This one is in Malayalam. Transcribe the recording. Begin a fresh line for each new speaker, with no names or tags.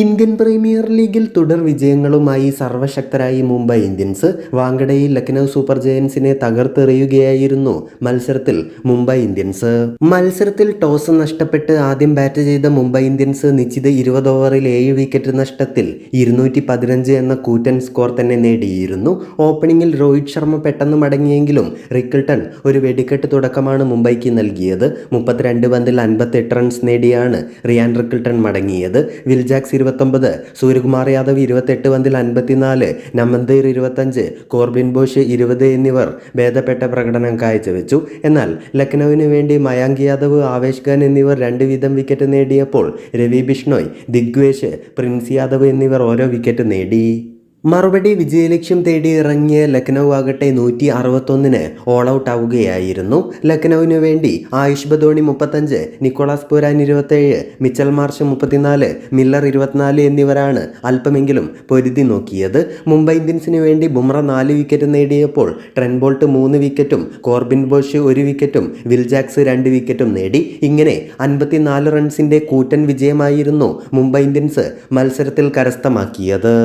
ഇന്ത്യൻ പ്രീമിയർ ലീഗിൽ തുടർ വിജയങ്ങളുമായി സർവശക്തരായി മുംബൈ ഇന്ത്യൻസ് വാങ്കഡയിൽ ലക്നൗ സൂപ്പർ ജയൻസിനെ തകർത്തെറിയുകയായിരുന്നു മത്സരത്തിൽ മുംബൈ ഇന്ത്യൻസ്. മത്സരത്തിൽ ടോസ് നഷ്ടപ്പെട്ട് ആദ്യം ബാറ്റ് ചെയ്ത മുംബൈ ഇന്ത്യൻസ് നിശ്ചിത ഇരുപത് ഓവറിൽ ഏഴ് വിക്കറ്റ് നഷ്ടത്തിൽ ഇരുന്നൂറ്റി പതിനഞ്ച് എന്ന കൂറ്റൻ സ്കോർ തന്നെ നേടിയിരുന്നു. ഓപ്പണിംഗിൽ രോഹിത് ശർമ്മ പെട്ടെന്ന് മടങ്ങിയെങ്കിലും റിക്കിൾട്ടൺ ഒരു വെടിക്കെട്ട് തുടക്കമാണ് മുംബൈക്ക് നൽകിയത്. മുപ്പത്തിരണ്ട് പന്തിൽ അൻപത്തെട്ട് റൺസ് നേടിയാണ് റിയാൻ റിക്കിൾട്ടൺ മടങ്ങിയത്. വിൽജാക്സ് ഇരുപത്തൊമ്പത് സൂര്യകുമാർ യാദവ് ഇരുപത്തെട്ട് പന്തിൽ അൻപത്തിനാല് നമന്തീർ ഇരുപത്തഞ്ച് കോർബിൻ ബോഷ് ഇരുപത് എന്നിവർ ഭേദപ്പെട്ട പ്രകടനം കാഴ്ചവെച്ചു. എന്നാൽ ലക്നൌവിന് വേണ്ടി മയാങ്ക് യാദവ് ആവേശ് ഖാൻ എന്നിവർ രണ്ട് വീതം വിക്കറ്റ് നേടിയപ്പോൾ രവി ബിഷ്ണോയ് ദിഗ്വേഷ് പ്രിൻസ് യാദവ് എന്നിവർ ഓരോ വിക്കറ്റ് നേടി. മറുപടി വിജയലക്ഷ്യം തേടി ഇറങ്ങിയ ലക്നൗ ആകട്ടെ നൂറ്റി അറുപത്തൊന്നിന് ഓൾ ഔട്ട് ആവുകയായിരുന്നു. ലക്നൌവിന് വേണ്ടി ആയുഷ് ബദോണി മുപ്പത്തഞ്ച് നിക്കോളാസ് പുരാൻ ഇരുപത്തേഴ് മിച്ചൽ മാർഷ് മുപ്പത്തിനാല് മില്ലർ ഇരുപത്തിനാല് എന്നിവരാണ് അല്പമെങ്കിലും പൊരുതി നോക്കിയത്. മുംബൈ ഇന്ത്യൻസിന് വേണ്ടി ബുംറ നാല് വിക്കറ്റ് നേടിയപ്പോൾ ട്രെൻബോൾട്ട് മൂന്ന് വിക്കറ്റും കോർബിൻ ബോഷ് ഒരു വിക്കറ്റും വിൽജാക്സ് രണ്ട് വിക്കറ്റും നേടി. ഇങ്ങനെ അൻപത്തിനാല് റൺസിന്റെ കൂറ്റൻ വിജയമായിരുന്നു മുംബൈ ഇന്ത്യൻസ് മത്സരത്തിൽ കരസ്ഥമാക്കിയത്.